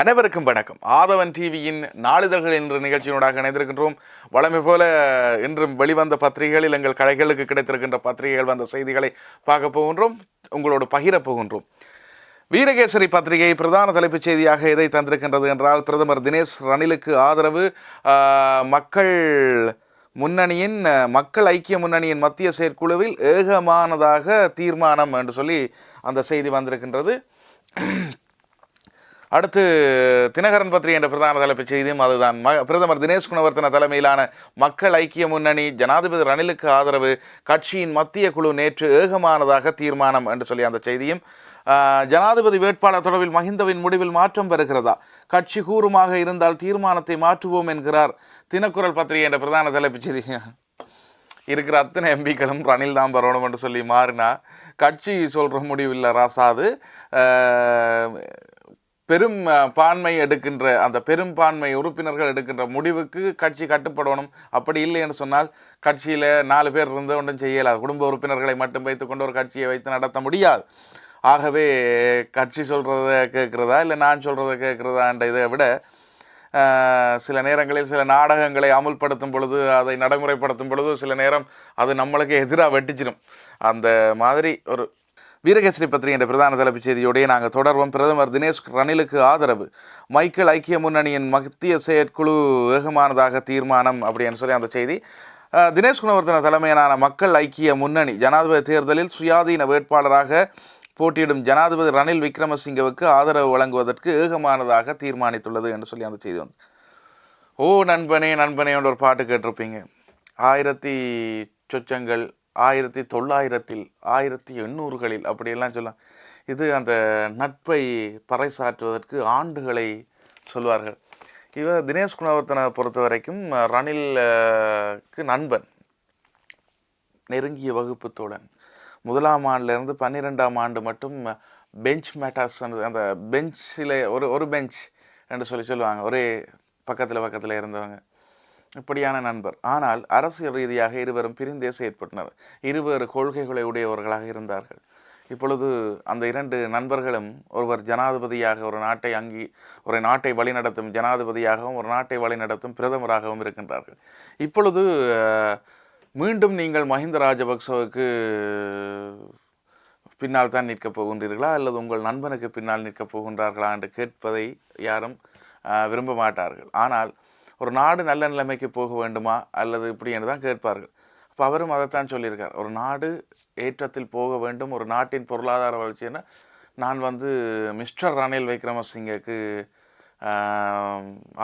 அனைவருக்கும் வணக்கம். ஆதவன் டிவியின் நாளிதழ்கள் என்ற நிகழ்ச்சியினூடாக இணைந்திருக்கின்றோம். வழமை போல இன்றும் வெளிவந்த பத்திரிகைகளில் எங்கள் கடைகளுக்கு கிடைத்திருக்கின்ற பத்திரிகைகள் வந்த செய்திகளை பார்க்க போகின்றோம். உங்களோடு பகிரப் போகின்றோம். வீரகேசரி பத்திரிகை பிரதான தலைப்புச் செய்தியாக எதை தந்திருக்கின்றது என்றால் பிரதமர் தினேஷ் ரணிலுக்கு ஆதரவு மக்கள் முன்னணியின் மக்கள் ஐக்கிய முன்னணியின் மத்திய செயற்குழுவில் ஏகமானதாக தீர்மானம் என்று சொல்லி அந்த செய்தி வந்திருக்கின்றது. அடுத்து தினகரன் பத்திரிகை என்ற பிரதான தலைப்புச் செய்தியும் அதுதான். ம பிரதமர் தினேஷ் குணவர்த்தன தலைமையிலான மக்கள் ஐக்கிய முன்னணி ஜனாதிபதி ரணிலுக்கு ஆதரவு கட்சியின் மத்திய குழு நேற்று ஏகமானதாக தீர்மானம் என்று சொல்லி அந்த செய்தியும். ஜனாதிபதி வேட்பாளர் தொடர்பில் மஹிந்தவின் முடிவில் மாற்றம் வருகிறதா? கட்சி கூறுமாக இருந்தால் தீர்மானத்தை மாற்றுவோம் என்கிறார் தினக்குரல் பத்திரிகை என்ற பிரதான தலைப்புச் செய்தி இருக்கிற அத்தனை எம்பிக்களும் ரணில் தான் வரணும் என்று சொல்லி மாறினா கட்சி சொல்கிற முடிவில்லை ராசாது பெரும் பான்மை எடுக்கின்ற அந்த பெரும்பான்மை உறுப்பினர்கள் எடுக்கின்ற முடிவுக்கு கட்சி கட்டுப்படணும். அப்படி இல்லை என்று சொன்னால் கட்சியில் நாலு பேர் இருந்து ஒன்றும் செய்யலாது குடும்ப உறுப்பினர்களை மட்டும் வைத்துக்கொண்டு ஒரு கட்சியை வைத்து நடத்த முடியாது. ஆகவே கட்சி சொல்கிறத கேட்குறதா இல்லை நான் சொல்கிறத கேட்குறதான்ற இதை விட சில நேரங்களில் சில நாடகங்களை அமுல்படுத்தும் பொழுது அதை நடைமுறைப்படுத்தும் பொழுது சில நேரம் அது நம்மளுக்கு எதிராக வெட்டிச்சிடும். அந்த மாதிரி ஒரு வீரகேசரி பத்திரிகை என்ற பிரதான தலைப்புச் செய்தியோடய நாங்கள் தொடர்வோம். பிரதமர் தினேஷ் ரணிலுக்கு ஆதரவு. மைக்கேல் ஐக்கிய முன்னணியின் மத்திய செயற்குழு வேகமானதாக தீர்மானம் அப்படின்னு சொல்லி அந்த செய்தி. தினேஷ் குணவர்தன தலைமையிலான மக்கள் ஐக்கிய முன்னணி ஜனாதிபதி தேர்தலில் சுயாதீன வேட்பாளராக போட்டியிடும் ஜனாதிபதி ரணில் விக்ரமசிங்கவுக்கு ஆதரவு வழங்குவதற்கு ஏகமானதாக தீர்மானித்துள்ளது என்று சொல்லி அந்த செய்தி வந்து. ஓ நண்பனே நண்பனே என்ற ஒரு பாட்டு கேட்டிருப்பீங்க. ஆயிரத்தி சொச்சங்கள் ஆயிரத்தி தொள்ளாயிரத்தில் ஆயிரத்தி எண்ணூறுகளில் அப்படியெல்லாம் சொல்லலாம். இது அந்த நட்பை பறைசாற்றுவதற்கு ஆண்டுகளை சொல்வார்கள். இவர் தினேஷ் குணவர்த்தனை பொறுத்த வரைக்கும் ரணிலுக்கு நண்பன் நெருங்கிய வகுப்பு தோழன். முதலாம் ஆண்டுலேருந்து பன்னிரெண்டாம் ஆண்டு மட்டும் பெஞ்ச் மேட்டாஸ் அந்த பெஞ்சில் ஒரு ஒரு பெஞ்ச் என்று சொல்லி சொல்லுவாங்க. ஒரே பக்கத்தில் பக்கத்தில் இருந்தவங்க. இப்படியான நண்பர். ஆனால் அரசியல் ரீதியாக இருவரும் பிரிந்தே செயற்பட்டனர். இருவேறு கொள்கைகளை உடையவர்களாக இருந்தார்கள். இப்பொழுது அந்த இரண்டு நண்பர்களும் ஒருவர் ஜனாதிபதியாக ஒரு நாட்டை அங்கி ஒரு நாட்டை வழிநடத்தும் ஜனாதிபதியாகவும் ஒரு நாட்டை வழிநடத்தும் பிரதமராகவும் இருக்கின்றார்கள். இப்பொழுது மீண்டும் நீங்கள் மஹிந்த ராஜபக்சவுக்கு பின்னால் தான் நிற்கப் போகின்றீர்களா? அல்லது உங்கள் நண்பனுக்கு பின்னால் நிற்கப் போகின்றார்களா? என்று கேட்பதை யாரும் விரும்ப மாட்டார்கள். ஆனால் ஒரு நாடு நல்ல நிலைமைக்கு போக வேண்டுமா? அல்லது இப்படி என்று தான் கேட்பார்கள். அப்போ அவரும் அதைத்தான் சொல்லியிருக்கார். ஒரு நாடு ஏற்றத்தில் போக வேண்டும் ஒரு நாட்டின் பொருளாதார வளர்ச்சின்னா நான் வந்து மிஸ்டர் ரணில் விக்ரமசிங்கக்கு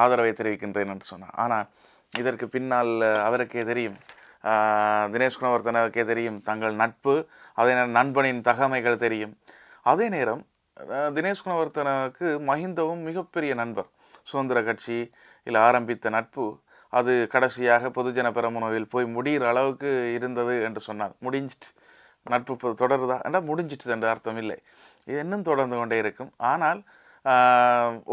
ஆதரவை தெரிவிக்கின்றேன் என்று சொன்னார். ஆனால் இதற்கு பின்னால் அவருக்கே தெரியும் ஆஹ், தினேஷ் குணவர்த்தனவுக்கே தெரியும் தங்கள் நட்பு அதே நேரம் நண்பனின் தகமைகள் தெரியும். அதே நேரம் தினேஷ் குணவர்த்தனவுக்கு மஹிந்தவும் மிகப்பெரிய நண்பர். சுதந்திர கட்சி இல்லை ஆரம்பித்த நட்பு அது கடைசியாக பொதுஜன பெரமுனவில் போய் முடிகிற அளவுக்கு இருந்தது என்று சொன்னார். முடிஞ்சிட்டு. நட்பு இப்போ தொடருதா? என்றால் முடிஞ்சிட்டு என்று அர்த்தம் இல்லை. இது இன்னும் தொடர்ந்து கொண்டே இருக்கும். ஆனால்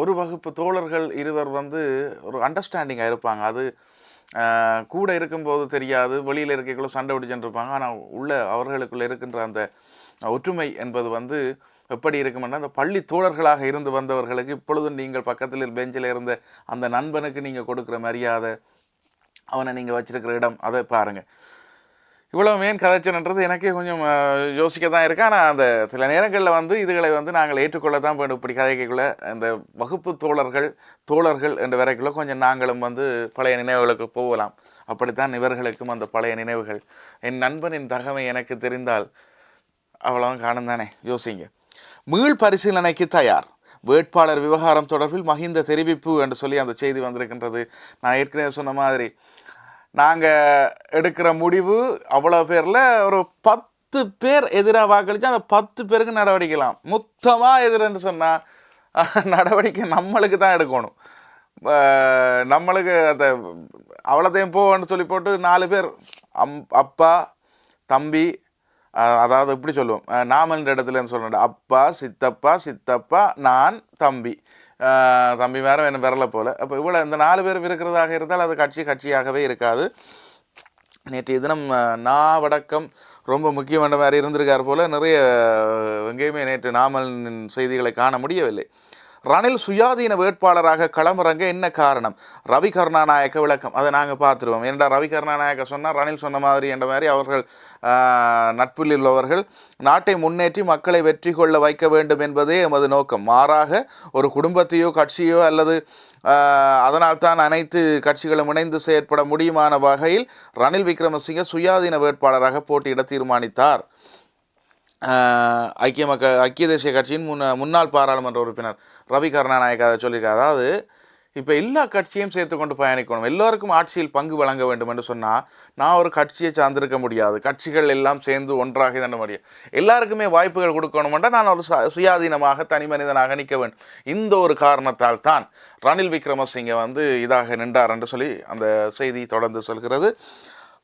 ஒரு வகுப்பு தோழர்கள் இருவர் வந்து ஒரு அண்டர்ஸ்டாண்டிங்காக இருப்பாங்க. அது கூட இருக்கும்போது தெரியாது. வெளியில் இருக்கைக்குள்ள சண்டை பிடிச்சுட்டு இருப்பாங்க. ஆனால் உள்ள அவர்களுக்குள்ள இருக்கின்ற அந்த ஒற்றுமை என்பது வந்து எப்படி இருக்குமென்னா அந்த பள்ளி தோழர்களாக இருந்து வந்தவர்களுக்கு இப்பொழுதும் நீங்கள் பக்கத்தில் பெஞ்சில் இருந்த அந்த நண்பனுக்கு நீங்கள் கொடுக்குற மரியாதை அவனை நீங்கள் வச்சுருக்கிற இடம் அதை பாருங்கள் இவ்வளோ மேன் கதைச்சன்றது எனக்கே கொஞ்சம் யோசிக்க தான் இருக்கு. ஆனால் அந்த சில நேரங்களில் வந்து இதுகளை வந்து நாங்கள் ஏற்றுக்கொள்ள தான் வேண்டும். இப்படி கதைக்குள்ள அந்த வகுப்பு தோழர்கள் தோழர்கள் என்ற வரைக்குள்ள கொஞ்சம் நாங்களும் வந்து பழைய நினைவுகளுக்கு போகலாம். அப்படித்தான் இவர்களுக்கும் அந்த பழைய நினைவுகள். என் நண்பனின் தகமை எனக்கு தெரிந்தால் அவ்வளோ காணும் தானே யோசிங்க. மீள் பரிசீலனைக்கு தயார். வேட்பாளர் விவகாரம் தொடர்பில் மஹிந்த தெரிவிப்பு என்று சொல்லி அந்த செய்தி வந்திருக்கின்றது. நான் ஏற்கனவே சொன்ன மாதிரி நாங்கள் எடுக்கிற முடிவு அவ்வளோ பேரில் ஒரு பத்து பேர் எதிராக வாக்களித்து அந்த பத்து பேருக்கு நடவடிக்கலாம் மொத்தமாக எதிரன்னு சொன்னால் நடவடிக்கை நம்மளுக்கு தான் எடுக்கணும். நம்மளுக்கு அந்த அவ்வளோத்தையும் போன்னு சொல்லி போட்டு நாலு பேர் அம் அப்பா தம்பி அதாவது இப்படி சொல்லுவோம். அஹ் நாமன்ற இடத்துல சொல்லணும் அப்பா சித்தப்பா சித்தப்பா நான் தம்பி. தம்பி வேற என்ன விரல போல. அப்போ இவ்வளோ இந்த நாலு பேர் இருக்கிறதாக இருந்தால் அது கட்சி கட்சியாகவே இருக்காது. நேற்றைய தினம் அஹ், நாவடக்கம் ரொம்ப முக்கியமான மாதிரி இருந்திருக்கார் போல நிறைய எங்கேயுமே நேற்று நாமல் செய்திகளை காண முடியவில்லை. ரணில் சுயாதீன வேட்பாளராக களமிறங்க என்ன காரணம்? ரவி கருணாநாயக்க விளக்கம். அதை நாங்கள் பார்த்துருவோம். ஏன்டா ரவி கருணாநாயக்க சொன்னால் ரணில் சொன்ன மாதிரி என்ற மாதிரி அவர்கள் நட்பில் உள்ளவர்கள் நாட்டை முன்னேற்றி மக்களை வெற்றி கொள்ள வைக்க வேண்டும் என்பதே எமது நோக்கம். மாறாக ஒரு குடும்பத்தையோ கட்சியோ அல்லது அதனால்தான் அனைத்து கட்சிகளும் இணைந்து செயற்பட முடியுமான வகையில் ரணில் விக்ரமசிங்க சுயாதீன வேட்பாளராக போட்டியிட தீர்மானித்தார். ஐக்கிய மக்கள் ஐக்கிய தேசிய கட்சியின் முன்ன முன்னாள் பாராளுமன்ற உறுப்பினர் ரவி கருணாநாயக் அதை சொல்லியிருக்காரு. அதாவது இப்போ எல்லா கட்சியும் சேர்த்து கொண்டு பயணிக்கணும். எல்லோருக்கும் ஆட்சியில் பங்கு வழங்க வேண்டும் என்று சொன்னால் நான் ஒரு கட்சியை சார்ந்திருக்க முடியாது. கட்சிகள் எல்லாம் சேர்ந்து ஒன்றாக தண்ட முடியும். எல்லாருக்குமே வாய்ப்புகள் கொடுக்கணுமென்றால் நான் ஒரு ச- சுயாதீனமாக தனி மனிதனாக நிற்க வேண்டும். இந்த ஒரு காரணத்தால் தான் ரணில் விக்ரமசிங்க வந்து இதாக நின்றார் என்று சொல்லி அந்த செய்தி தொடர்ந்து சொல்கிறது.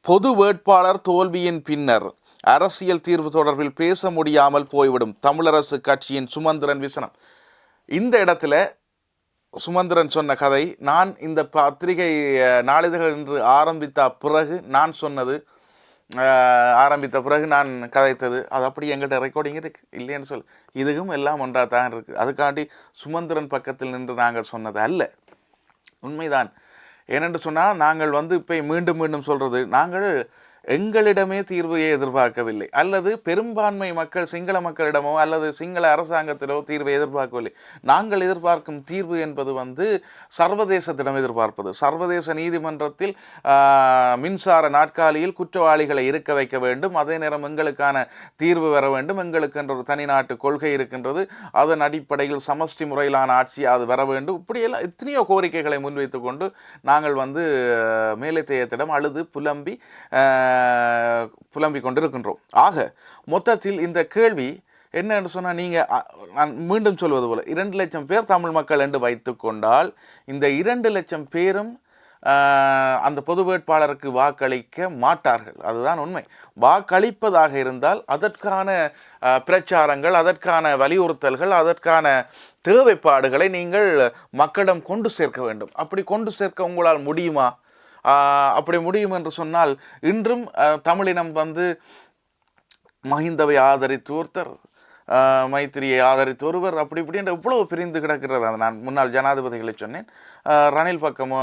பொது வேட்பாளர் தோல்வியின் பின்னர் அரசியல் தீர்வு தொடர்பில் பேச முடியாமல் போய்விடும் தமிழரசு கட்சியின் சுமந்திரன் விசனம். இந்த இடத்துல சுமந்திரன் சொன்ன கதை நான் இந்த பத்திரிகை நாளிதழ்கள் என்று ஆரம்பித்த பிறகு நான் சொன்னது ஆரம்பித்த பிறகு நான் கதைத்தது அது அப்படி எங்கிட்ட ரெக்கார்டிங் இருக்குது இல்லைன்னு சொல் இதுவும் எல்லாம் ஒன்றாக தான் இருக்குது அதுக்காண்டி சுமந்திரன் பக்கத்தில் நின்று நாங்கள் சொன்னது அல்ல. உண்மைதான். ஏனென்று சொன்னால் நாங்கள் வந்து இப்போ மீண்டும் மீண்டும் சொல்கிறது நாங்கள் எங்களிடமே தீர்வையை எதிர்பார்க்கவில்லை. அல்லது பெரும்பான்மை மக்கள் சிங்கள மக்களிடமோ அல்லது சிங்கள அரசாங்கத்திலோ தீர்வை எதிர்பார்க்கவில்லை. நாங்கள் எதிர்பார்க்கும் தீர்வு என்பது வந்து சர்வதேசத்திடம் எதிர்பார்ப்பது. சர்வதேச நீதிமன்றத்தில் மின்சார நாட்காலியில் குற்றவாளிகளை இருக்க வைக்க வேண்டும். அதே நேரம் எங்களுக்கான தீர்வு வர வேண்டும். எங்களுக்கென்ற ஒரு தனிநாட்டு கொள்கை இருக்கின்றது. அதன் அடிப்படையில் சமஷ்டி முறையிலான ஆட்சி அது வர வேண்டும். இப்படியெல்லாம் எத்தனையோ கோரிக்கைகளை முன்வைத்து கொண்டு நாங்கள் வந்து அஹ், மேலைத்தேயத்திடம் அழுது புலம்பி புலம்பிக் கொண்டிருக்கின்றோம். ஆக மொத்தத்தில் இந்த கேள்வி என்ன என்று சொன்னால் நீங்கள் நான் மீண்டும் சொல்வது போல் இரண்டு லட்சம் பேர் தமிழ் மக்கள் என்று வைத்துக்கொண்டால் இந்த இரண்டு லட்சம் பேரும் அந்த பொது வேட்பாளருக்கு வாக்களிக்க மாட்டார்கள். அதுதான் உண்மை. வாக்களிப்பதாக இருந்தால் அதற்கான பிரச்சாரங்கள் அதற்கான வலியுறுத்தல்கள் அதற்கான தேவைப்பாடுகளை நீங்கள் மக்களிடம் கொண்டு சேர்க்க வேண்டும். அப்படி கொண்டு சேர்க்க உங்களால் முடியுமா? அப்படி முடியும் என்று சொன்னால் இன்றும் தமிழினம் வந்து மஹிந்தவை ஆதரித்து ஒருத்தர் மைத்திரியை ஆதரித்து ஒருவர் அப்படி இப்படின்ற இவ்வளவு பிரிந்து கிடக்கிறது. நான் முன்னாள் ஜனாதிபதிகளை சொன்னேன். ரணில் பக்கம்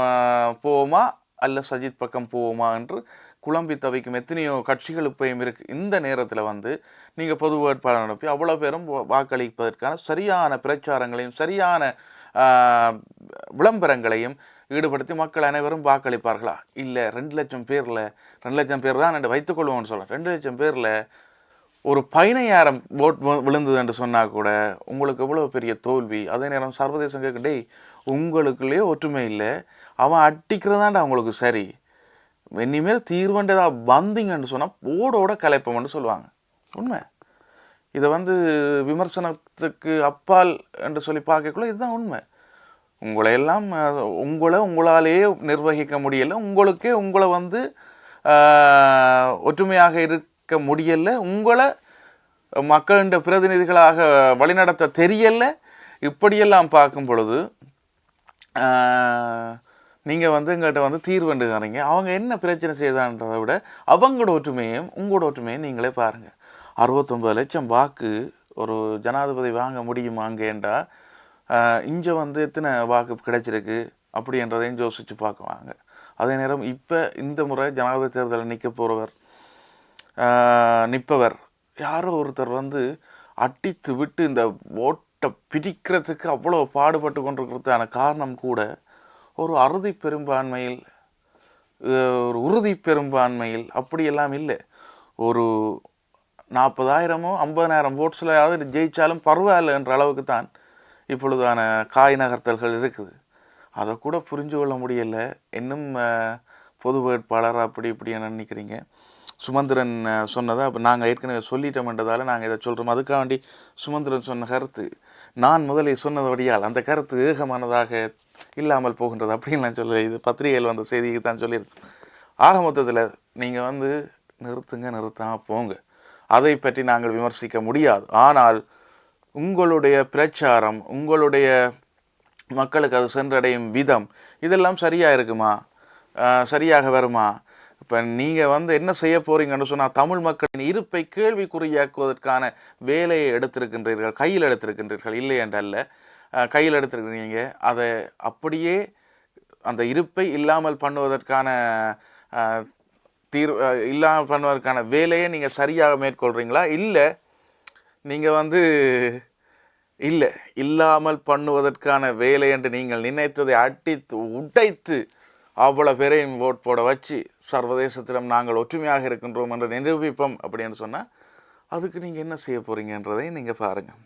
போவோமா? அல்ல சஜித் பக்கம் போவோமா? என்று குழம்பி தவிக்கும் எத்தனையோ கட்சிகள் இப்பயும் இருக்கு. இந்த நேரத்தில் வந்து நீங்கள் பொது வேட்பாளர் அனுப்பி அவ்வளோ பேரும் வாக்களிப்பதற்கான சரியான பிரச்சாரங்களையும் சரியான விளம்பரங்களையும் ஈடுபடுத்தி மக்கள் அனைவரும் வாக்களிப்பார்களா? இல்லை ரெண்டு லட்சம் பேரில் ரெண்டு லட்சம் பேர் தான் என்று வைத்துக்கொள்வோம்னு சொல்கிறேன் ரெண்டு லட்சம் பேரில் ஒரு பதினையாயிரம் ஓட் விழுந்தது என்று சொன்னால் கூட உங்களுக்கு எவ்வளோ பெரிய தோல்வி? அதே நேரம் சர்வதேசம் கேட்க டேய் உங்களுக்குள்ளேயே ஒற்றுமை இல்லை. அவன் அட்டிக்கிறதாண்டா அவங்களுக்கு சரி. இனிமேல் தீர்வண்டதாக வந்தீங்கன்னு சொன்னால் ஓடோட கலைப்போம்னு சொல்லுவாங்க. உண்மை? இதை வந்து விமர்சனத்துக்கு அப்பால் என்று சொல்லி பார்க்கக்குள்ள இதுதான் உண்மை. உங்களை எல்லாம் உங்களை உங்களாலேயே நிர்வகிக்க முடியல. உங்களுக்கே உங்களை வந்து ஒற்றுமையாக இருக்க முடியல. உங்களை மக்களின் பிரதிநிதிகளாக வழிநடத்த தெரியலை. இப்படியெல்லாம் பார்க்கும் பொழுது நீங்கள் வந்து எங்கள்கிட்ட வந்து தீர்வுண்டுங்கிறீங்க அவங்க என்ன பிரச்சனை செய்தான்றதை விட அவங்களோட ஒற்றுமையும் உங்களோட ஒற்றுமையும் நீங்களே பாருங்கள் அறுபத்தொம்பது லட்சம் வாக்கு ஒரு ஜனாதிபதி வாங்க முடியுமாங்கேண்டா இங்கே வந்து எத்தனை வாக்கு கிடைச்சிருக்கு அப்படின்றதையும் யோசித்து பார்க்குவாங்க. அதே நேரம் இப்போ இந்த முறை ஜனாதிபதி தேர்தலில் நிற்க போகிறவர் நிற்பவர் யாரோ ஒருத்தர் வந்து அடித்து விட்டு இந்த ஓட்டை பிடிக்கிறதுக்கு அவ்வளோ பாடுபட்டு கொண்டிருக்கிறதுக்கான காரணம் கூட ஒரு அறுதி பெரும்பான்மையில் ஒரு உறுதி பெரும்பான்மையில் அப்படியெல்லாம் இல்லை. ஒரு நாற்பதாயிரமோ ஐம்பதாயிரம் ஓட்ஸ்லையாவது ஜெயித்தாலும் பரவாயில்ல என்ற அளவுக்கு தான் இப்பொழுதான காய் நகர்த்தல்கள் இருக்குது. அதை கூட புரிஞ்சு கொள்ள முடியல. இன்னும் பொது வேட்பாளர் அப்படி இப்படி என்ன நினைக்கிறீங்க? சுமந்திரன் சொன்னதை? அப்போ நாங்கள் ஏற்கனவே சொல்லிட்டோம்ன்றதால நாங்கள் இதை சொல்கிறோம் அதுக்காண்டி சுமந்திரன் சொன்ன கருத்து. நான் முதலில் சொன்னதபடியால் அந்த கருத்து ஏகமானதாக இல்லாமல் போகின்றது அப்படின்னு நான் சொல்ல இது பத்திரிகையில் வந்த செய்திக்கு தான் சொல்லியிருக்கேன். ஆக மொத்தத்தில் நீங்கள் வந்து நிறுத்துங்க நிறுத்தாமல் போங்க. அதை பற்றி நாங்கள் விமர்சிக்க முடியாது. ஆனால் உங்களுடைய பிரச்சாரம் உங்களுடைய மக்களுக்கு அது சென்றடையும் விதம் இதெல்லாம் சரியாக இருக்குமா? சரியாக வருமா? இப்போ நீங்கள் வந்து என்ன செய்ய போறீங்கன்னு சொன்னால் தமிழ் மக்களின் இருப்பை கேள்விக்குறியாக்குவதற்கான வேலையை எடுத்திருக்கின்றீர்கள் கையில் எடுத்திருக்கின்றீர்கள் இல்லை என்றல்ல. கையில் எடுத்திருக்கிறீங்க அதை அப்படியே அந்த இருப்பை இல்லாமல் பண்ணுவதற்கான தீர் இல்லாமல் பண்ணுவதற்கான வேலையை நீங்கள் சரியாக மேற்கொள்கிறீங்களா இல்லை நீங்கள் வந்து இல்லை இல்லாமல் பண்ணுவதற்கான வேலை என்று நீங்கள் நினைத்ததை அடித்து உடைத்து அவ்வளோ பேரையும் ஓட் போட வச்சு சர்வதேசத்திடம் நாங்கள் ஒற்றுமையாக இருக்கின்றோம் என்று நிரூபிப்போம் அப்படின்னு சொன்னால் அதுக்கு நீங்கள் என்ன செய்ய போகிறீங்கன்றதை நீங்கள் பாருங்கள்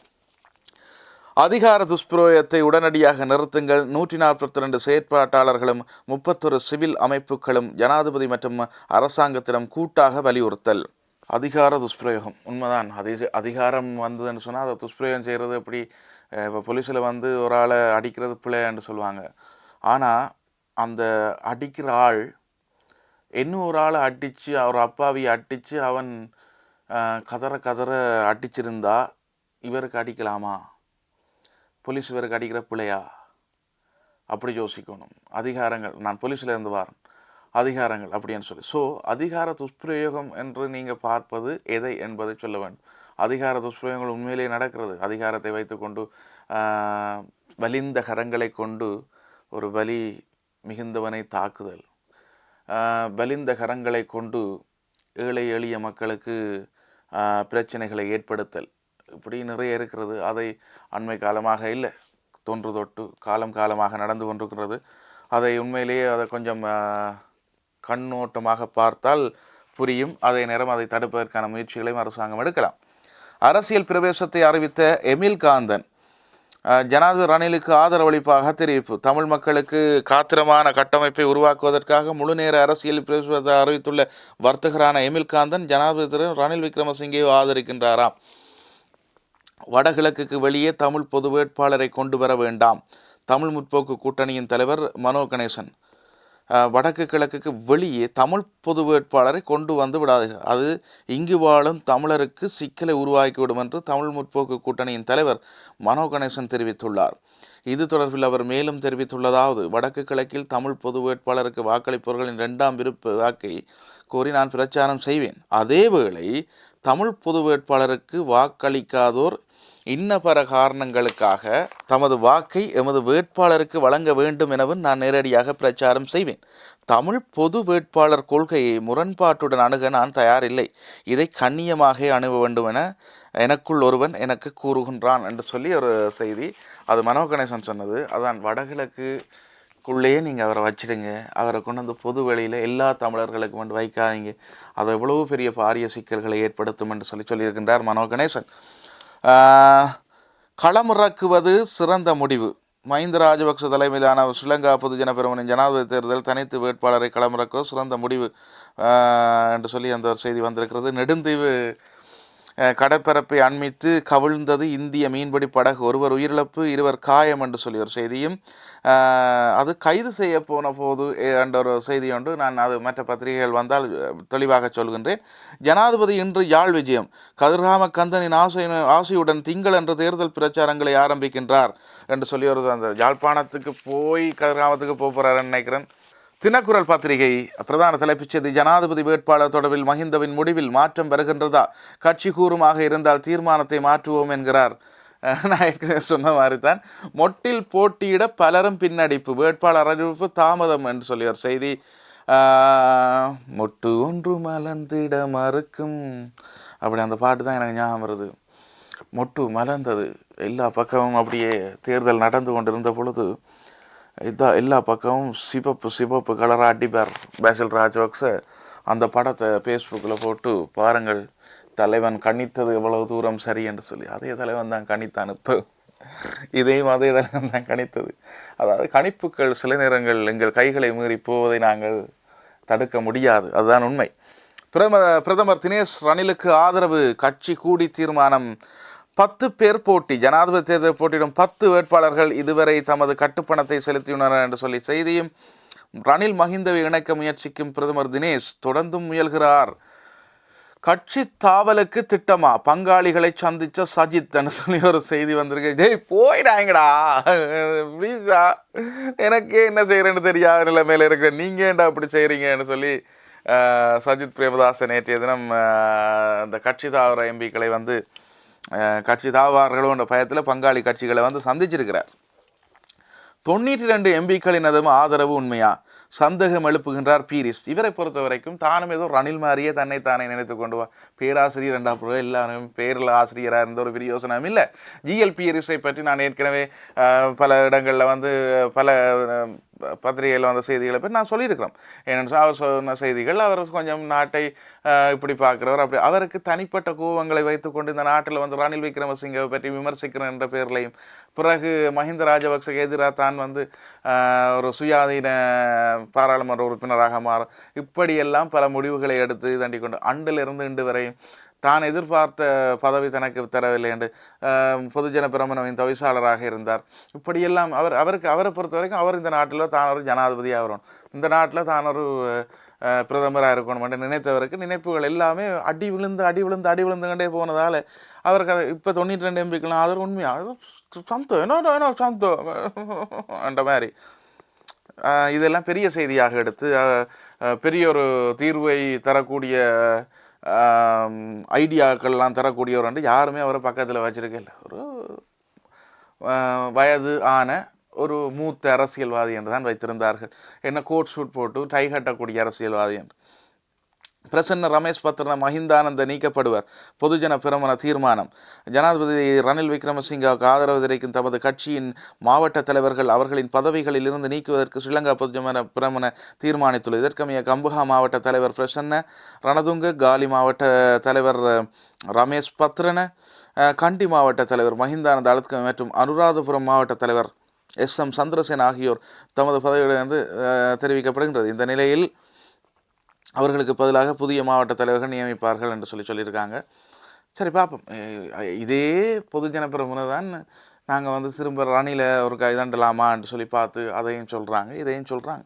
அதிகார துஷ்பிரயோகத்தை உடனடியாக நிறுத்துங்கள். நூற்றி நாற்பத்தி ரெண்டு செயற்பாட்டாளர்களும் முப்பத்தொரு சிவில் அமைப்புகளும் ஜனாதிபதி மற்றும் அரசாங்கத்திடம் கூட்டாக வலியுறுத்தல். அதிகார துஷ்பிரயோகம். உண்மைதான். அதி அதிகாரம் வந்ததுன்னு சொன்னால் அதை துஷ்பிரயோகம் செய்கிறது எப்படி? இப்போ போலீஸில் வந்து ஒரு ஆளை அடிக்கிறது பிள்ளையான்னு சொல்லுவாங்க. ஆனால் அந்த அடிக்கிற ஆள் இன்னும் ஒரு ஆளை அடித்து அவர் அப்பாவி அடித்து அவன் கதற கதற அடிச்சிருந்தா இவருக்கு அடிக்கலாமா? போலீஸ் இவருக்கு அடிக்கிற பிள்ளையா அப்படி யோசிக்கணும். அதிகாரங்கள் நான் போலீஸில் இருந்து வரேன். அதிகாரங்கள் அப்படின்னு சொல்லி. ஸோ அதிகார துஷ்பிரயோகம் என்று நீங்கள் பார்ப்பது எதை என்பதை சொல்ல வேண்டும். அதிகார துஷ்பிரயோகங்கள் உண்மையிலே நடக்கிறது. அதிகாரத்தை வைத்துக்கொண்டு வலிந்த கரங்களை கொண்டு ஒரு வலி மிகுந்தவனை தாக்குதல். வலிந்த கரங்களை கொண்டு ஏழை எளிய மக்களுக்கு பிரச்சனைகளை ஏற்படுத்தல். இப்படி நிறைய இருக்கிறது. அதை அண்மை காலமாக இல்லை. தொன்று தொட்டு காலம் காலமாக நடந்து கொண்டிருக்கிறது. அதை உண்மையிலேயே அதை கொஞ்சம் கண்ணோட்டமாக பார்த்தால் புரியும். அதே நேரம் அதை தடுப்பதற்கான முயற்சிகளையும் அரசாங்கம் எடுக்கலாம். அரசியல் பிரவேசத்தை அறிவித்த எமில் காந்தன் ஜனாதிபதி ரணிலுக்கு ஆதரவளிப்பாக தெரிவிப்பு. தமிழ் மக்களுக்கு காத்திரமான கட்டமைப்பை உருவாக்குவதற்காக முழுநேர அரசியல் பிரவேசத்தை அறிவித்துள்ள வர்த்தகரான எமில் காந்தன் ஜனாதிபதி திரு ரணில் விக்ரமசிங்கை ஆதரிக்கின்றாராம். வடகிழக்குக்கு வெளியே தமிழ் பொது வேட்பாளரை கொண்டு வர வேண்டாம். தமிழ் முற்போக்கு கூட்டணியின் தலைவர் மனோ கணேசன். வடக்கு கிழக்குக்கு வெளியே தமிழ் பொது வேட்பாளரை கொண்டு வந்து விடாதீர்கள். அது இங்கு வாழும் தமிழருக்கு சிக்கலை உருவாக்கிவிடும் என்று தமிழ் முற்போக்கு கூட்டணியின் தலைவர் மனோ கணேசன் தெரிவித்துள்ளார். இது தொடர்பில் அவர் மேலும் தெரிவித்துள்ளதாவது வடக்கு கிழக்கில் தமிழ் பொது வேட்பாளருக்கு வாக்களிப்பவர்களின் இரண்டாம் விருப்ப வாக்கை கோரி நான் பிரச்சாரம் செய்வேன். அதேவேளை தமிழ் பொது வேட்பாளருக்கு வாக்களிக்காதோர் இன்ன பல காரணங்களுக்காக தமது வாக்கை எமது வேட்பாளருக்கு வழங்க வேண்டும் எனவும் நான் நேரடியாக பிரச்சாரம் செய்வேன். தமிழ் பொது வேட்பாளர் கொள்கையை முரண்பாட்டுடன் அணுக நான் தயாரில்லை. இதை கண்ணியமாக அணுக வேண்டும் என எனக்குள் ஒருவன் எனக்கு கூறுகின்றான் என்று சொல்லி ஒரு செய்தி அது மனோ கணேசன் சொன்னது. அதான் வடகிழக்கு குள்ளேயே நீங்கள் அவரை வச்சிடுங்க. அவரை கொண்டு வந்து பொது வெளியில் எல்லா தமிழர்களுக்கும் வந்து வைக்காதீங்க. அது எவ்வளவு பெரிய பாரிய சிக்கல்களை ஏற்படுத்தும் என்று சொல்லி சொல்லியிருக்கின்றார் மனோ கணேசன் களமிறக்குவது சிறந்த முடிவு. மஹிந்த ராஜபக்ச தலைமையிலான ஸ்ரீலங்கா பொதுஜன பெருமனின் ஜனாதிபதி தேர்தல் தனித்து வேட்பாளரை களமிறக்க சிறந்த முடிவு என்று சொல்லி அந்த ஒரு செய்தி வந்திருக்கிறது. நெடுந்தீவு கடற்பரப்பை அண்மித்து கவிழ்ந்தது இந்திய மீன்பிடி படகு. ஒருவர் உயிரிழப்பு இருவர் காயம் என்று சொல்லி ஒரு செய்தியும் அது கைது செய்ய போன போது என்ற ஒரு செய்தி ஒன்று நான் அது மற்ற பத்திரிகைகள் வந்தால் தெளிவாக சொல்கின்றேன். ஜனாதிபதி இன்று யாழ் விஜயம். கதிர்காம கந்தனின் ஆசை ஆசையுடன் திங்கள் என்ற தேர்தல் பிரச்சாரங்களை ஆரம்பிக்கின்றார் என்று சொல்லி ஒரு அந்த யாழ்ப்பாணத்துக்கு போய் கதிர்காமத்துக்கு போக போகிறாருன்னு நினைக்கிறேன். தினக்குரல் பத்திரிகை. பிரதான தலைப்புச் செய்தி ஜனாதிபதி வேட்பாளர் தொடர்பில் மஹிந்தவின் முடிவில் மாற்றம் வருகின்றதா? கட்சி கூறுமாக இருந்தால் தீர்மானத்தை மாற்றுவோம் என்கிறார். நான் ஏற்கனவே சொன்ன மாதிரி தான் மொட்டில் போட்டியிட பலரும் பின்னடிப்பு வேட்பாளர் அறிவிப்பு தாமதம் என்று சொல்லி ஒரு செய்தி. மொட்டு ஒன்று மலர்ந்திட மறுக்கும். அப்படி அந்த பாட்டு தான் எனக்கு ஞாபகம் வருது. மொட்டு மலர்ந்தது. எல்லா பக்கமும் அப்படியே தேர்தல் நடந்து கொண்டிருந்த பொழுது இதான் எல்லா பக்கமும் சிவப்பு சிவப்பு கலராக அடிப்பார் பேசல் ராஜபக்ச. அந்த படத்தை ஃபேஸ்புக்கில் போட்டு பாருங்கள். தலைவன் கணித்தது எவ்வளவு தூரம் சரி என்று சொல்லி. அதே தலைவன் தான் கணித்தான் இப்போ இதையும் அதே தலைவன் தான் கணித்தது. அதாவது கணிப்புகள் சில நேரங்கள் எங்கள் கைகளை மீறி போவதை நாங்கள் தடுக்க முடியாது. அதுதான் உண்மை. பிரதமர் பிரதமர் தினேஷ் ரணிலுக்கு ஆதரவு. கட்சி கூடி தீர்மானம். பத்து பேர் போட்டி ஜனாதிபதி தேர்தல் போட்டியிடும் பத்து வேட்பாளர்கள் இதுவரை தமது கட்டுப்பணத்தை செலுத்தியுள்ளனர் என்று சொல்லி செய்தியும் ரணில் மஹிந்தவை இணைக்க முயற்சிக்கும் பிரதமர் தினேஷ் தொடர்ந்தும் முயல்கிறார். கட்சி தாவலுக்கு திட்டமா? பங்காளிகளை சந்திச்ச சஜித் சொல்லி ஒரு செய்தி வந்திருக்கு. ஜெய் போயிடாங்கடா ப்ளீஸா எனக்கு என்ன செய்கிறேன்னு தெரியாத நிலைமையில் இருக்கிற நீங்கள் ஏன்டா அப்படி செய்கிறீங்கன்னு சொல்லி அஹ், சஜித் பிரேமதாசன் நேற்றைய தினம் அந்த கட்சி தாவர எம்பிக்களை வந்து கட்சி கட்சி தாவார்களோன்ற பயத்தில் பங்காளி கட்சிகளை வந்து சந்திச்சிருக்கிறார். தொண்ணூற்றி ரெண்டு எம்பிக்களினதும் ஆதரவு உண்மையா? சந்தேகம் எழுப்புகின்றார் பீரிஸ். இவரை பொறுத்த வரைக்கும் தானும் ஏதோ ரணில் மாதிரியே தன்னை தானே நினைத்து கொண்டு வா பேராசிரியர் ரெண்டா பிறகு எல்லாரும் பேரில் ஆசிரியராக இருந்த ஒரு பெரிய இல்லை. ஜிஎல் பீரிஸை பற்றி நான் ஏற்கனவே பல இடங்களில் வந்து பல பத்திரிகையில் வந்த செய்திகளை பற்றி நான் சொல்லியிருக்கிறோம் ஏன்னு அவர் சொன்ன செய்திகள் அவர் கொஞ்சம் நாட்டை இப்படி பார்க்குறவர் அப்படி. அவருக்கு தனிப்பட்ட கோவங்களை வைத்துக்கொண்டு இந்த நாட்டில் வந்து ரணில் விக்ரமசிங்கவை பற்றி விமர்சிக்கிறேன் என்ற பேர்லையும் பிறகு மஹிந்த ராஜபக்சக்கு எதிராக தான் வந்து ஒரு சுயாதீன பாராளுமன்ற உறுப்பினராக மாற இப்படியெல்லாம் பல முடிவுகளை எடுத்து தண்டிக்கொண்டு அண்டிலிருந்து இன்று வரையும் தான் எதிர்பார்த்த பதவி தனக்கு தரவில்லை என்று பொதுஜன பிரமணவின் தவிசாளராக இருந்தார். இப்படியெல்லாம் அவர் அவருக்கு அவரை பொறுத்த வரைக்கும் அவர் இந்த நாட்டில் தான் ஒரு ஜனாதிபதியாக வரணும் இந்த நாட்டில் தான் ஒரு பிரதமராக இருக்கணும் என்று நினைத்தவருக்கு நினைப்புகள் எல்லாமே அடி விழுந்து அடி விழுந்து அடி விழுந்து கொண்டே போனதால் அவருக்கு அதை இப்போ தொண்ணூற்றி ரெண்டு எம்பிக்கெலாம் அது உண்மையாக சந்தோ என்ன என்ன சந்தோ என்ற மாதிரி. இதெல்லாம் பெரிய செய்தியாக எடுத்து பெரிய ஒரு தீர்வை தரக்கூடிய ஐடியாக்கள்லாம் தரக்கூடியவர் வந்து யாருமே அவரை பக்கத்தில் வச்சிருக்கல ஒரு வயது ஆன ஒரு மூத்த அரசியல்வாதி என்று தான் வைத்திருந்தார்கள். என்ன கோட் ஷூட் போட்டு டை கட்டக்கூடிய அரசியல்வாதி என்று. பிரசன்ன ரமேஷ் பத்ரன மஹிந்தானந்த நீக்கப்படுவர். பொதுஜன பிரமண தீர்மானம். ஜனாதிபதி ரணில் விக்ரமசிங்காவுக்கு ஆதரவு தெரிவிக்கும் தமது கட்சியின் மாவட்ட தலைவர்கள் அவர்களின் பதவிகளில் இருந்து நீக்குவதற்கு ஸ்ரீலங்கா பொதுஜன பிரமண தீர்மானித்துள்ளது. இதற்கமைய கம்புகா மாவட்ட தலைவர் பிரசன்ன ரணதுங்க காலி மாவட்ட தலைவர் ரமேஷ் பத்ரன கண்டி மாவட்ட தலைவர் மஹிந்தானந்த அழுத்கம் மற்றும் அனுராதபுரம் மாவட்ட தலைவர் எஸ் எம் சந்திரசேன் ஆகியோர் தமது பதவிகளிலிருந்து அஹ், தெரிவிக்கப்படுகின்றது. இந்த நிலையில் அவர்களுக்கு பதிலாக புதிய மாவட்ட தலைவர்கள் நியமிப்பார்கள் என்று சொல்லி சொல்லியிருக்காங்க. சரி பார்ப்போம். இதே பொதுஜன பிரமுனை தான் நாங்கள் வந்து திரும்ப ரணியில் ஒரு கைதாண்டலாமான்னு சொல்லி பார்த்து அதையும் சொல்கிறாங்க இதையும் சொல்கிறாங்க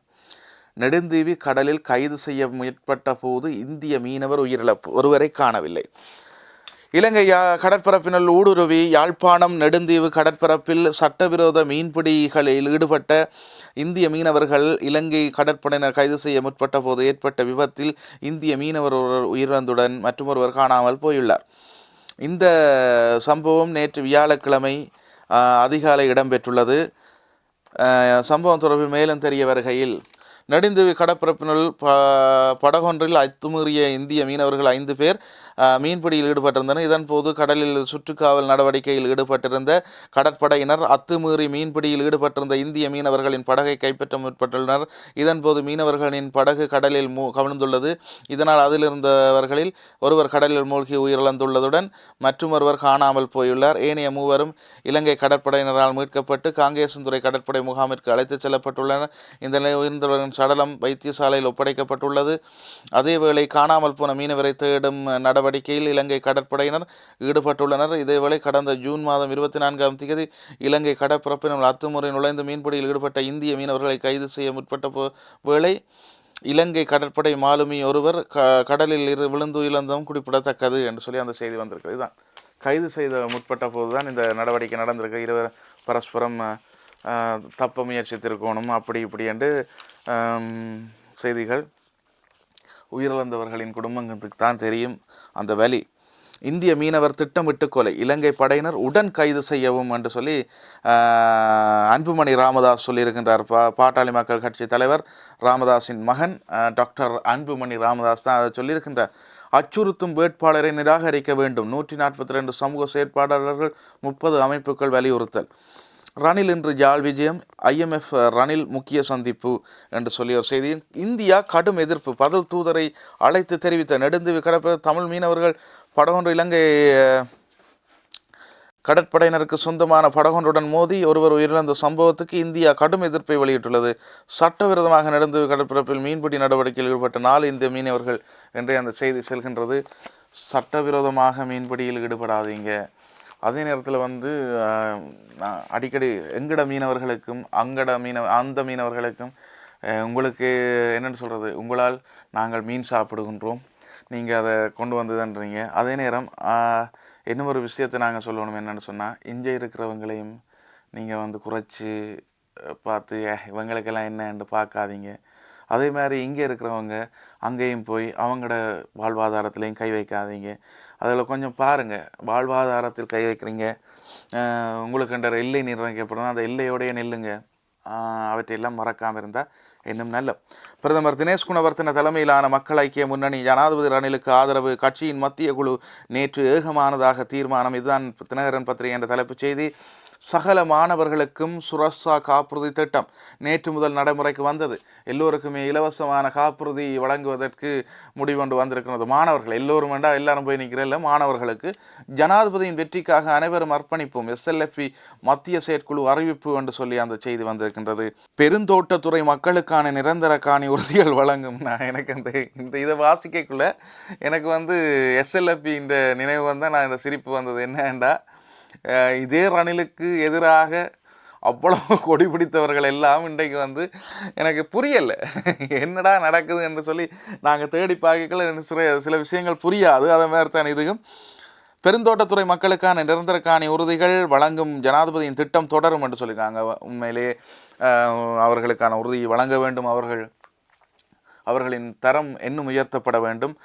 நெடுந்தீவி கடலில் கைது செய்ய முற்பட்ட போது இந்திய மீனவர் உயிரிழப்பு ஒருவரை காணவில்லை. இலங்கை கடற்பரப்பினுள் ஊடுருவி யாழ்ப்பாணம் நெடுந்தீவு கடற்பரப்பில் சட்டவிரோத மீன்பிடிகளில் ஈடுபட்ட இந்திய மீனவர்கள் இலங்கை கடற்படையினர் கைது செய்ய முற்பட்ட போது ஏற்பட்ட விபத்தில் இந்திய மீனவர் ஒருவர் உயிரிழந்துடன் மற்றொருவர் காணாமல் போயுள்ளார். இந்த சம்பவம் நேற்று வியாழக்கிழமை அதிகாலை இடம்பெற்றுள்ளது. சம்பவம் தொடர்பில் மேலும் தெரிய வருகையில் நெடுந்தீவு கடற்பரப்பினுள் ப படகொன்றில் அத்துமீறிய இந்திய மீனவர்கள் ஐந்து பேர் மீன்பிடியில் ஈடுபட்டிருந்தனர். இதன்போது கடலில் சுற்றுக்காவல் நடவடிக்கையில் ஈடுபட்டிருந்த கடற்படையினர் அத்துமீறி மீன்பிடியில் ஈடுபட்டிருந்த இந்திய மீனவர்களின் படகை கைப்பற்ற முற்பட்டுள்ளனர். இதன்போது மீனவர்களின் படகு கடலில் மூ கவிழ்ந்துள்ளது. இதனால் அதிலிருந்தவர்களில் ஒருவர் கடலில் மூழ்கி உயிரிழந்துள்ளதுடன் மற்றும் ஒருவர் காணாமல் போயுள்ளார். ஏனைய மூவரும் இலங்கை கடற்படையினரால் மீட்கப்பட்டு காங்கேசன்துறை கடற்படை முகாமிற்கு அழைத்துச் செல்லப்பட்டுள்ளனர். இந்த நிலையில் உயிர்ந்தவர்களின் சடலம் வைத்தியசாலையில் ஒப்படைக்கப்பட்டுள்ளது. அதேவேளை காணாமல் போன மீனவரை தேடும் நடவடிக்கையில் இலங்கை கடற்படையினர் ஈடுபட்டுள்ளனர். இதேவேளை கடந்த ஜூன் மாதம் இருபத்தி நான்காம் தேதி இலங்கை கடற்பரப்பினுள் அத்துமுறை நுழைந்து மீன்பிடியில் ஈடுபட்ட இந்திய மீனவர்களை கைது செய்ய முற்பட்ட போ- வேளை இலங்கை கடற்படை மாலுமி ஒருவர் க கடலில் இரு விழுந்து இழந்ததும் குறிப்பிடத்தக்கது என்று சொல்லி அந்த செய்தி வந்திருக்கு இதுதான் கைது செய்த முற்பட்ட போது தான் இந்த நடவடிக்கை நடந்திருக்கு. இருவர் பரஸ்பரம் தப்ப முயற்சித்திருக்கணும். அப்படி இப்படி என்று செய்திகள் உயிரிழந்தவர்களின் குடும்பங்களுக்கு தான் தெரியும் அந்த வலி. இந்திய மீனவர் திட்டமிட்டு கொலை இலங்கை படையினர் உடன் கைது செய்யவும் என்று சொல்லி அன்புமணி ராமதாஸ் சொல்லியிருக்கின்றார். பா பாட்டாளி மக்கள் கட்சி தலைவர் ராமதாஸின் மகன் டாக்டர் அன்புமணி ராமதாஸ் தான் அதை சொல்லியிருக்கின்றார். அச்சுறுத்தும் வேட்பாளரை நிராகரிக்க வேண்டும். நூற்றி நாற்பத்தி ரெண்டு சமூக செயற்பாட்டாளர்கள் முப்பது அமைப்புகள் வலியுறுத்தல். ரணில் இன்று ஜாழ் விஜயம் ஐஎம்எஃப் ரணில் முக்கிய சந்திப்பு என்று சொல்லிய ஒரு செய்தி. இந்தியா கடும் எதிர்ப்பு. பதில் தூதரை அழைத்து தெரிவித்த நெடுந்தீவு கடற்படை தமிழ் மீனவர்கள் படகொன்று இலங்கை கடற்படையினருக்கு சொந்தமான படகொன்றுடன் மோதி ஒருவர் உயிரிழந்த சம்பவத்துக்கு இந்தியா கடும் எதிர்ப்பை வெளியிட்டுள்ளது. சட்டவிரோதமாக நடந்து கடற்பரப்பில் மீன்பிடி நடவடிக்கையில் ஈடுபட்ட நாலு இந்திய மீனவர்கள் என்றே அந்த செய்தி செல்கின்றது. சட்டவிரோதமாக மீன்பிடியில் ஈடுபடாதீங்க. அதே நேரத்தில் வந்து நான் அடிக்கடி எங்கட மீனவர்களுக்கும் அங்கட மீனவ அந்த மீனவர்களுக்கும் உங்களுக்கு என்னென்னு சொல்கிறது உங்களால் நாங்கள் மீன் சாப்பிடுகின்றோம். நீங்கள் அதை கொண்டு வந்ததுன்றீங்க. அதே நேரம் என்ன இன்னும் ஒரு விஷயத்தை நாங்கள் சொல்லணும் என்னென்னு சொன்னால் இங்கே இருக்கிறவங்களையும் நீங்கள் வந்து குறைச்சி பார்த்து "ஏ, இவங்களுக்கெல்லாம் என்னன்னு பார்க்காதீங்க. அதே மாதிரி இங்கே இருக்கிறவங்க அங்கேயும் போய் அவங்களோட வாழ்வாதாரத்துலேயும் கை வைக்காதீங்க. அதில் கொஞ்சம் பாருங்கள் வாழ்வாதாரத்தில் கை வைக்கிறீங்க. உங்களுக்குன்ற எல்லை நிர்ணயிக்கப்படும். அந்த எல்லையோடைய நில்லுங்க. அவற்றையெல்லாம் மறக்காமல் இருந்தால் இன்னும் நல்ல பிரதமர் தினேஷ் குணவர்த்தன தலைமையிலான மக்கள் ஐக்கிய முன்னணி ஜனாதிபதி ரணிலுக்கு ஆதரவு. கட்சியின் மத்திய குழு நேற்று ஏகமானதாக தீர்மானம். இதுதான் தினகரன் பத்திரிகை என்ற தலைப்புச் செய்தி. சகல மாணவர்களுக்கும் சுரக்ஷா காப்புறுதி திட்டம் நேற்று முதல் நடைமுறைக்கு வந்தது. எல்லோருக்குமே இலவசமான காப்புறுதி வழங்குவதற்கு முடிவொன்று வந்திருக்கிறது. மாணவர்கள் எல்லோரும் வேண்டாம் எல்லாரும் போய் நிற்கிறல்ல மாணவர்களுக்கு ஜனாதிபதியின் வெற்றிக்காக அனைவரும் அர்ப்பணிப்போம். எஸ்எல்எஃப்பி மத்திய செயற்குழு அறிவிப்பு என்று சொல்லி அந்த செய்தி வந்திருக்கின்றது. பெருந்தோட்டத்துறை மக்களுக்கான நிரந்தர காணி உறுதிகள் வழங்கும். நான் எனக்கு அந்த இந்த இதை வாசிக்கக்குள்ள எனக்கு வந்து எஸ்எல்எஃப்பி இந்த நினைவு வந்தால் நான் இந்த சிரிப்பு வந்தது. என்னண்டா? இதே ரணிலுக்கு எதிராக அவ்வளோ கொடி பிடித்தவர்கள் எல்லாம் இன்றைக்கு வந்து எனக்கு புரியலை. என்னடா நடக்குது என்று சொல்லி நாங்கள் தேடி பார்க்கல. சில சில விஷயங்கள் புரியாது. அதை மாதிரி தான் இதுவும். பெருந்தோட்டத்துறை மக்களுக்கான நிரந்தர காணி உறுதிகள் வழங்கும் ஜனாதிபதியின் திட்டம் தொடரும் என்று சொல்லியிருக்காங்க. உண்மையிலே அவர்களுக்கான உறுதி வழங்க வேண்டும். அவர்கள் அவர்களின் தரம் இன்னும் உயர்த்தப்பட வேண்டும்.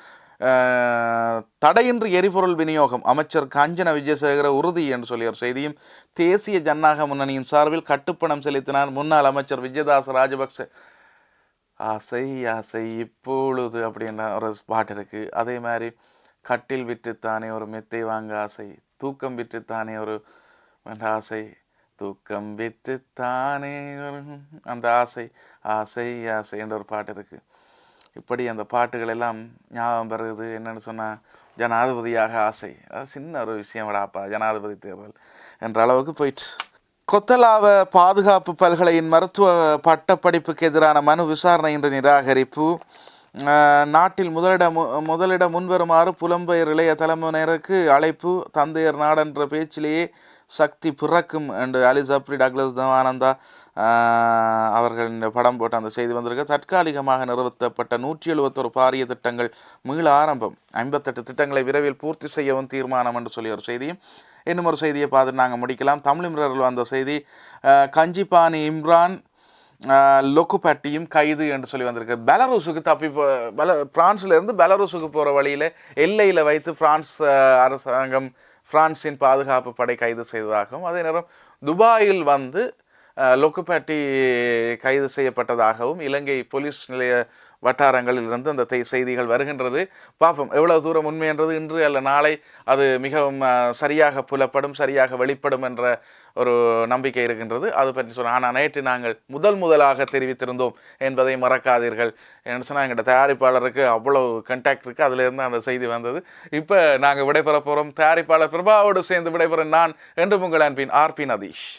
தடையின்றி எரிபொருள் விநியோகம். அமைச்சர் காஞ்சன விஜயசேகர உறுதி என்று சொல்லிய ஒரு செய்தியும் தேசிய ஜனநாயக முன்னணியின் சார்பில் கட்டுப்பணம் செலுத்தினார் முன்னாள் அமைச்சர் விஜயதாஸ் ராஜபக்சே. ஆசை ஆசை இப்பொழுது அப்படின்ற ஒரு பாட்டு இருக்குது அதே மாதிரி கட்டில் விற்றுத்தானே ஒரு மெத்தை வாங்க ஆசை தூக்கம் விற்றுத்தானே ஒரு அந்த ஆசை தூக்கம் விற்றுத்தானே ஒரு அந்த ஆசை ஆசை ஆசை என்ற ஒரு பாட்டு இருக்குது இப்படி அந்த பாட்டுகள் எல்லாம் ஞாபகம் பெறுது. என்னென்னு சொன்னால் ஜனாதிபதியாக ஆசை. அது சின்ன ஒரு விஷயம் விடாப்பா ஜனாதிபதி தேர்தல் என்ற அளவுக்கு போயிட்டு கொத்தலாவ பாதுகாப்பு பல்கலையின் மருத்துவ பட்டப்படிப்புக்கு எதிரான மனு விசாரணை இன்று நிராகரிப்பு. நாட்டில் முதலிட மு முதலிட முன்வருமாறு புலம்பெயர் இளைய தலைமுறையினருக்கு அழைப்பு. தந்தையர் நாடென்ற பேச்சிலேயே சக்தி பிறக்கும் என்று அலிஸ் அப்ரி டக்ளஸ் தவானந்தா அவர்கள் இந்த படம் போட்டு அந்த செய்தி வந்திருக்கு. தற்காலிகமாக நிறுவத்தப்பட்ட நூற்றி எழுபத்தொரு பாரிய திட்டங்கள் மீள ஆரம்பம். ஐம்பத்தெட்டு திட்டங்களை விரைவில் பூர்த்தி செய்யவும் தீர்மானம் என்று சொல்லி ஒரு செய்தியும் இன்னும் ஒரு செய்தியை பார்த்துட்டு நாங்கள் முடிக்கலாம். தமிழ் மிரரில் வந்த செய்தி கஞ்சிபானி இம்ரான் லொக்குபட்டியும் கைது என்று சொல்லி வந்திருக்கு. பெலரூஸுக்கு தப்பி போ பெல பிரான்ஸ்ல இருந்து பெலரூஸுக்கு போகிற வழியில் எல்லையில் வைத்து பிரான்ஸ் அரசாங்கம் ஃப்ரான்ஸின் பாதுகாப்பு படை கைது செய்ததாகவும் அதே நேரம் துபாயில் வந்து லொக்குபேட்டி கைது செய்யப்பட்டதாகவும் இலங்கை போலீஸ் நிலைய வட்டாரங்களில் இருந்து அந்த செய்திகள் வருகின்றது. பார்ப்போம் எவ்வளவு தூரம் உண்மை என்றது இன்று அல்ல நாளை அது மிகவும் சரியாக புலப்படும் சரியாக வெளிப்படும் என்ற ஒரு நம்பிக்கை இருக்கின்றது. அது பற்றி சொன்ன ஆனால் நேற்று நாங்கள் முதல் முதலாக தெரிவித்திருந்தோம் என்பதை மறக்காதீர்கள். என்ன சொன்னால் எங்கள்கிட்ட தயாரிப்பாளருக்கு அவ்வளோ கண்டாக்ட் இருக்குது அதிலிருந்து அந்த செய்தி வந்தது. இப்போ நாங்கள் விடைபெற போகிறோம் தயாரிப்பாளர் பிரபாவோடு சேர்ந்து விடைபெற நான் என்று உங்கள் அன்பின் ஆர்பி நதீஷ்.